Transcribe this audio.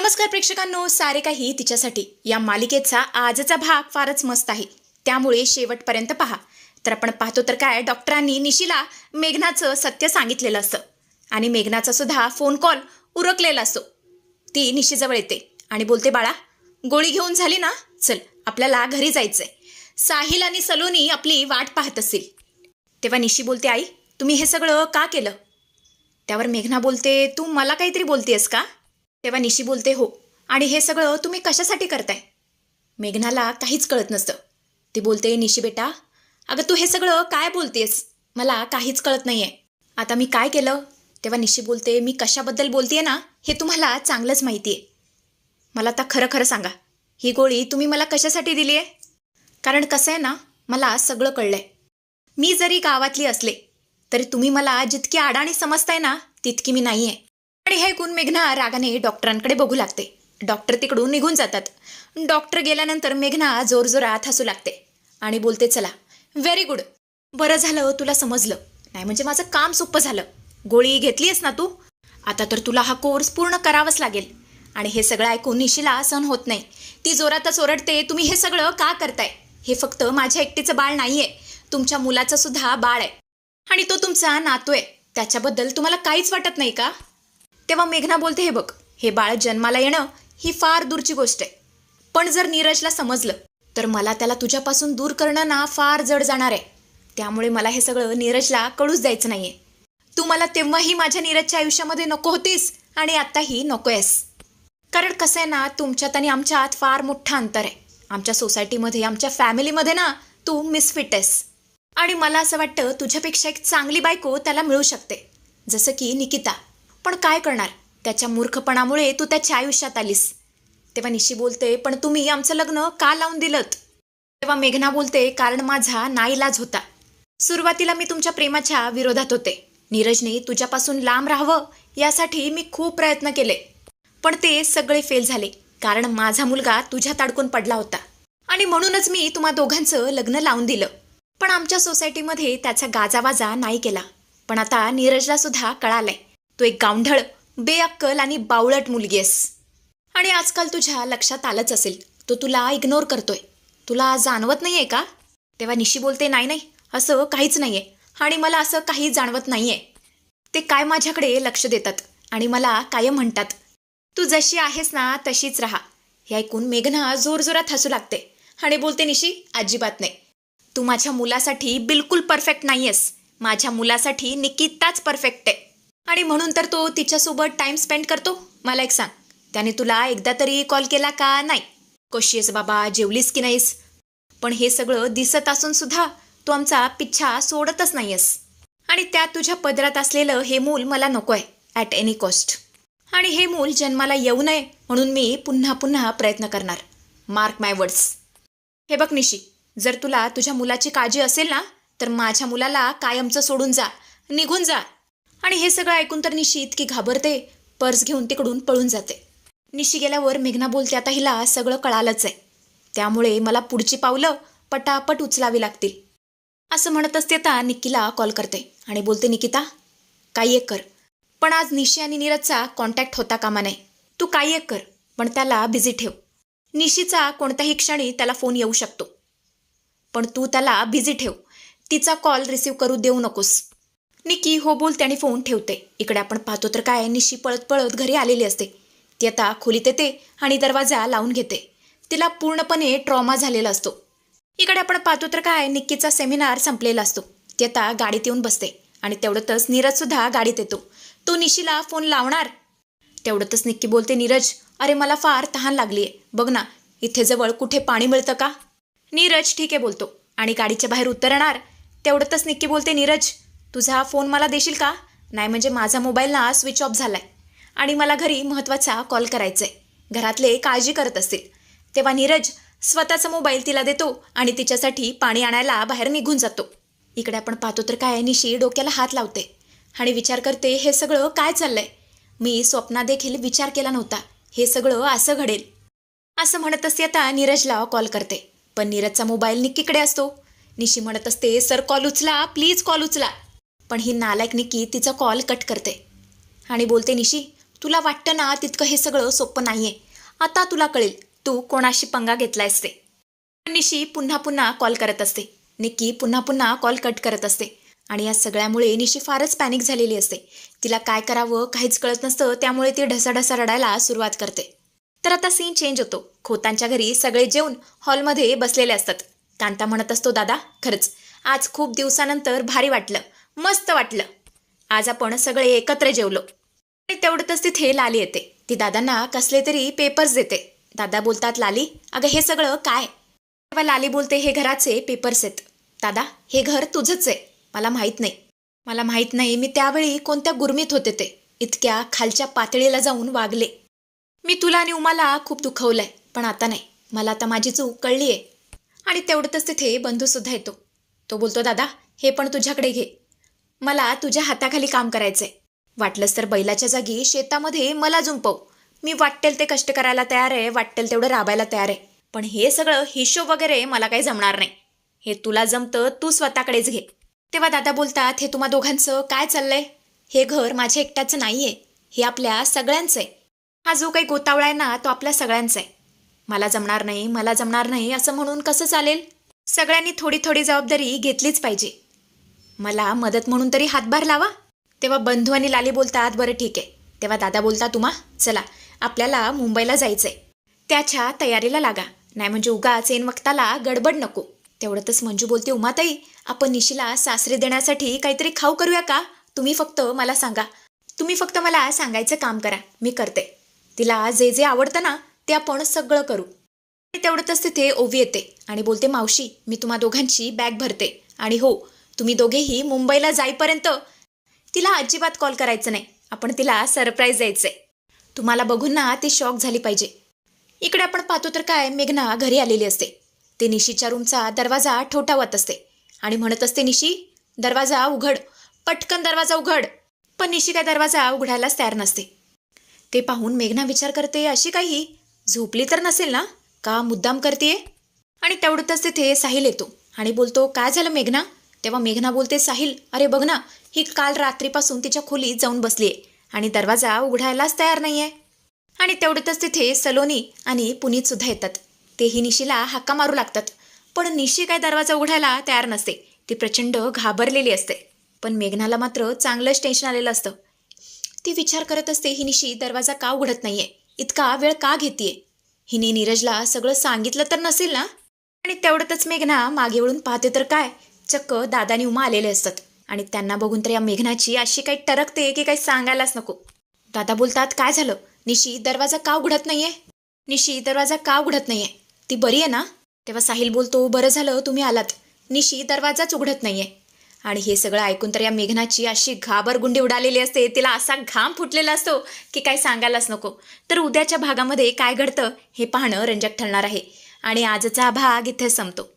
नमस्कार प्रेक्षकांनो सारे काही तिच्यासाठी. या मालिकेचा आजचा भाग फारच मस्त आहे. त्यामुळे शेवटपर्यंत पहा. तर आपण पाहतो तर काय डॉक्टरांनी निशीला मेघनाचं सत्य सांगितलेलं असतं. आणि मेघनाचा सुद्धा फोन कॉल उरकलेला असतो. ती निशीजवळ येते आणि बोलते बाळा गोळी घेऊन झाली ना? चल आपल्याला घरी जायचंय. साहिल आणि सलोनी आपली वाट पाहत असतील. तेव्हा निशी बोलते आई तुम्ही हे सगळं का केलं? त्यावर मेघना बोलते तू मला काहीतरी बोलतेस का? तेव्हा निशी बोलते हो. आणि हे सगळं तुम्ही कशासाठी करताय? मेघनाला काहीच कळत नसतं. ती बोलते निशी बेटा अगं तू हे सगळं काय बोलतेस? मला काहीच कळत नाहीये. आता मी काय केलं? तेव्हा निशी बोलते मी कशाबद्दल बोलतेय ना हे तुम्हाला चांगलंच माहिती आहे मला आता खरं खरं सांगा ही गोळी तुम्ही मला कशासाठी दिली आहे कारण कसं आहे ना मला सगळं कळलंय. मी जरी गावातली असले तरी तुम्ही मला जितकी अडाणी समजताय ना तितकी मी नाही आहे आणि हे ऐकून मेघना रागाने डॉक्टरांकडे बघू लागते. डॉक्टर तिकडून निघून जातात. डॉक्टर गेल्यानंतर मेघना जोरजोरात हसू लागते. आणि बोलते चला व्हेरी गुड बरं झालं तुला समजलं. नाही म्हणजे माझं काम सोपं झालं. गोळी घेतलीस ना तू? आता तर तुला हा कोर्स पूर्ण करावाच लागेल. आणि हे सगळं ऐकून निशीला सहन होत नाही. ती जोरातच ओरडते तुम्ही हे सगळं का करताय? हे फक्त माझ्या एकटीचं बाळ नाही आहे तुमच्या मुलाचं सुद्धा बाळ आहे. आणि तो तुमचा नातू आहे. त्याच्याबद्दल तुम्हाला काहीच वाटत नाही का? तेव्हा मेघना बोलते हे बघ हे बाळ जन्माला येणं ही फार दूरची गोष्ट आहे. पण जर नीरजला समजलं तर मला त्याला तुझ्यापासून दूर करणं ना फार जड जाणार आहे. त्यामुळे मला हे सगळं नीरजला कळूच द्यायचं नाहीये. तू मला तेव्हाही माझ्या नीरजच्या आयुष्यामध्ये नको होतीस आणि आत्ताही नको आहेस कारण कसं आहे ना तुमच्यात आणि आमच्यात फार मोठं अंतर आहे. आमच्या सोसायटीमध्ये आमच्या फॅमिलीमध्ये ना तू मिसफिट आहेस. आणि मला असं वाटतं तुझ्यापेक्षा एक चांगली बायको त्याला मिळू शकते. जसं की निकिता. पण काय करणार? त्याच्या मूर्खपणामुळे तू त्याच्या आयुष्यात आलीस. तेव्हा निशी बोलते पण तुम्ही आमचं लग्न का लावून दिलं तेव्हा मेघना बोलते कारण माझा नाईलाज होता. सुरुवातीला मी तुमच्या प्रेमाच्या विरोधात होते. नीरजने तुझ्यापासून लांब राहावं यासाठी मी खूप प्रयत्न केले. पण ते सगळे फेल झाले कारण माझा मुलगा तुझ्यात अडकून पडला होता. आणि म्हणूनच मी तुम्हा दोघांचं लग्न लावून दिलं. पण आमच्या सोसायटीमध्ये त्याचा गाजावाजा नाही केला. पण आता नीरजला सुद्धा कळालंय. तू एक गावढळ बेअक्कल आणि बावळट मुलगी आहेस. आणि आजकाल तुझ्या लक्षात आलंच असेल तो तुला इग्नोर करतोय. तुला जाणवत नाहीये का? तेव्हा निशी बोलते नाही नाही असं काहीच नाही आहे आणि मला असं काही जाणवत नाहीये. ते काय माझ्याकडे लक्ष देतात आणि मला कायम म्हणतात तू जशी आहेस ना तशीच राहा. हे ऐकून मेघना जोरजोरात हसू लागते आणि बोलते निशी अजिबात नाही. तू माझ्या मुलासाठी बिलकुल परफेक्ट नाहीयेस. माझ्या मुलासाठी निकिताच परफेक्ट आहे. आणि म्हणून तर तो तिच्यासोबत टाइम स्पेंड करतो. मला एक सांग त्याने तुला एकदा तरी कॉल केला का नाही? कशी आहेस बाबा जेवलीस की नाहीस? पण हे सगळं दिसत असून सुद्धा तू आमचा पिच्छा सोडतच नाहीयेस. आणि त्यात तुझ्या पदरात असलेलं हे मूल मला नको आहे ॲट एनी कॉस्ट आणि हे मूल जन्माला येऊ नये म्हणून मी पुन्हा पुन्हा प्रयत्न करणार. मार्क माय वर्ड्स हे बघ निशी जर तुला तुझ्या मुलाची काळजी असेल ना तर माझ्या मुलाला कायमचं सोडून जा निघून जा. आणि हे सगळं ऐकून तर निशी इतकी घाबरते. पर्स घेऊन तिकडून पळून जाते. निशी गेल्यावर मेघना बोलते आता हिला सगळं कळालंच आहे. त्यामुळे मला पुढची पावलं पटापट उचलावी लागतील. असं म्हणत असते आता निकिला कॉल करते आणि बोलते निकिता काही एक कर. पण आज निशी आणि नीरजचा कॉन्टॅक्ट होता कामा नये. तू काही एक कर पण त्याला बिझी ठेव. निशीचा कोणत्याही क्षणी त्याला फोन येऊ शकतो. पण तू त्याला बिझी ठेव. तिचा कॉल रिसीव्ह करू देऊ नकोस. निकी हो बोलते आणि फोन ठेवते. इकडे आपण पाहतो तर काय निशी पळत पळत घरी आलेली असते. ती आता खोलीत येते आणि दरवाजा लावून घेते. तिला पूर्णपणे ट्रॉमा झालेला असतो. इकडे आपण पाहतो तर काय निक्कीचा सेमिनार संपलेला असतो. ती आता गाडीत येऊन बसते आणि तेवढ्यातच नीरज सुद्धा गाडीत येतो. तो निशीला फोन लावणार. तेवढ्यातच निक्की बोलते नीरज अरे मला फार तहान लागली आहे बघ ना इथे जवळ कुठे पाणी मिळतं का? नीरज ठीक आहे बोलतो आणि गाडीच्या बाहेर उतरणार. तेवढ्यातच निक्की बोलते नीरज तुझा फोन मला देशील का? नाही म्हणजे माझा मोबाईल ना स्विच ऑफ झाला आहे आणि मला घरी महत्त्वाचा कॉल करायचा आहे घरातले काळजी करत असतील. तेव्हा नीरज स्वतःचा मोबाईल तिला देतो आणि तिच्यासाठी पाणी आणायला बाहेर निघून जातो. इकडे आपण पाहतो तर काय निशी डोक्याला हात लावते. आणि विचार करते हे सगळं काय चाललंय? मी स्वप्ना देखील विचार केला नव्हता. हे सगळं असं घडेल. असं म्हणत असते आता नीरजला कॉल करते. पण नीरजचा मोबाईल निक्कीकडे असतो. निशी म्हणत असते सर कॉल उचला. प्लीज कॉल उचला. पण ही नालायक निक्की तिचा कॉल कट करते. आणि बोलते निशी तुला वाटतं ना तितकं हे सगळं सोपं नाहीये. आता तुला कळेल तू कोणाशी पंगा घेतलायस ते. निशी पुन्हा पुन्हा कॉल करत असते. निक्की पुन्हा पुन्हा कॉल कट करत असते. आणि या सगळ्यामुळे निशी फारच पॅनिक झालेली असते. तिला काय करावं काहीच कळत नसतं त्यामुळे ती ढसाढसा रडायला सुरुवात करते. तर आता सीन चेंज होतो. खोतांच्या घरी सगळे जेवून हॉलमध्ये बसलेले असतात. कांता म्हणत असतो दादा खरंच आज खूप दिवसानंतर भारी वाटलं. मस्त वाटलं. आज आपण सगळे एकत्र जेवलो. आणि तेवढंच तिथे लाली येते. ती दादांना कसले तरी पेपर्स देते. दादा बोलतात लाली अगं हे सगळं काय? तेव्हा लाली बोलते हे घराचे पेपर्स आहेत. दादा हे घर तुझंच आहे. मला माहीत नाही. मला माहीत नाही. मी त्यावेळी कोणत्या गुरमीत होते ते. इतक्या खालच्या पातळीला जाऊन वागले. मी तुला आणि उमाला खूप दुखवलंय पण आता नाही. मला आता माझी चूक कळली आहे आणि तेवढंच तिथे बंधूसुद्धा येतो. तो बोलतो दादा हे पण तुझ्याकडे घे. मला तुझ्या हाताखाली काम करायचंय. वाटलंच तर बैलाच्या जागी शेतामध्ये मला जुंपव. मी वाटेल ते कष्ट करायला तयार आहे वाटेल तेवढं राबायला तयार आहे. पण हे सगळं हिशोब वगैरे मला काही जमणार नाही. हे तुला जमतं तू स्वतःकडेच घे. तेव्हा दादा बोलतात हे तुम्हा दोघांचं काय चाललंय? हे घर माझ्या एकट्याचं नाहीये. हे आपल्या सगळ्यांचं आहे हा जो काही गोतावळा आहे ना तो आपल्या सगळ्यांचा आहे मला जमणार नाही मला जमणार नाही असं म्हणून कसं चालेल? सगळ्यांनी थोडी थोडी जबाबदारी घेतलीच पाहिजे. मला मदत म्हणून तरी हातभार लावा. तेव्हा बंधू आणि लाली बोलतात बरं ठीक आहे. तेव्हा दादा बोलता तुम्हा चला आपल्याला मुंबईला जायचंय. त्याच्या तयारीला लागा. नाही म्हणजे उगाच ऐन वक्ताला गडबड नको. तेवढ्यातच मंजू बोलते उमाताई आपण निशीला सासरे देण्यासाठी काहीतरी खाऊ करूया का? तुम्ही फक्त मला सांगा. तुम्ही फक्त मला सांगायचं काम करा. मी करते. तिला जे जे आवडतं ना ते आपण सगळं करू. आणि तेवढ्यातच तिथे ओवी येते आणि बोलते मावशी मी तुम्हा दोघांची बॅग भरते. आणि हो तुम्ही दोघेही मुंबईला जाईपर्यंत तिला अजिबात कॉल करायचं नाही. आपण तिला सरप्राईज द्यायचंय. तुम्हाला बघून ना ती शॉक झाली पाहिजे. इकडे आपण पाहतो तर काय मेघना घरी आलेली असते. ते निशीच्या रूमचा दरवाजा ठोठावत असते. आणि म्हणत असते निशी दरवाजा उघड. पटकन दरवाजा उघड. पण निशी काय दरवाजा उघडायलाच तयार नसते. ते पाहून मेघना विचार करते अशी काही झोपली तर नसेल ना? का मुद्दाम करते आणि तेवढ्यातच तिथे साहिल येतो आणि बोलतो काय झालं मेघना? तेव्हा मेघना बोलते साहिल अरे बघ ना ही काल रात्रीपासून तिच्या खोलीत जाऊन बसलीये आणि दरवाजा उघडायलाच तयार नाहीये. आणि तेवढ्यातच तिथे सलोनी आणि पुनीत सुद्धा येतात. तेही निशीला हाका मारू लागतात. पण निशी काय दरवाजा उघडायला तयार नसते. ती प्रचंड घाबरलेली असते. पण मेघनाला मात्र चांगलंच टेन्शन आलेलं असतं. ती विचार करत असते ही निशी दरवाजा का उघडत नाहीये? इतका वेळ का घेतीये? हिने नीरजला सगळं सांगितलं तर नसेल ना? आणि तेवढ्यातच मेघना मागे वळून पाहते तर काय? चक्क दादानी उमा आलेले असतात. आणि त्यांना बघून तर या मेघनाची अशी काही टरकते की काही सांगायलाच नको. दादा बोलतात काय झालं? निशी दरवाजा का उघडत नाहीये? निशी दरवाजा का उघडत नाहीये? ती बरी आहे ना? तेव्हा साहिल बोलतो बरं झालं तुम्ही आलात. निशी दरवाजाच उघडत नाहीये. आणि हे सगळं ऐकून तर या मेघनाची अशी घाबरगुंडी उडालेली असते तिला असा घाम फुटलेला असतो की काही सांगायलाच नको. तर उद्याच्या भागामध्ये काय घडतं हे पाहणं रंजक ठरणार आहे. आणि आजचा भाग इथे संपतो.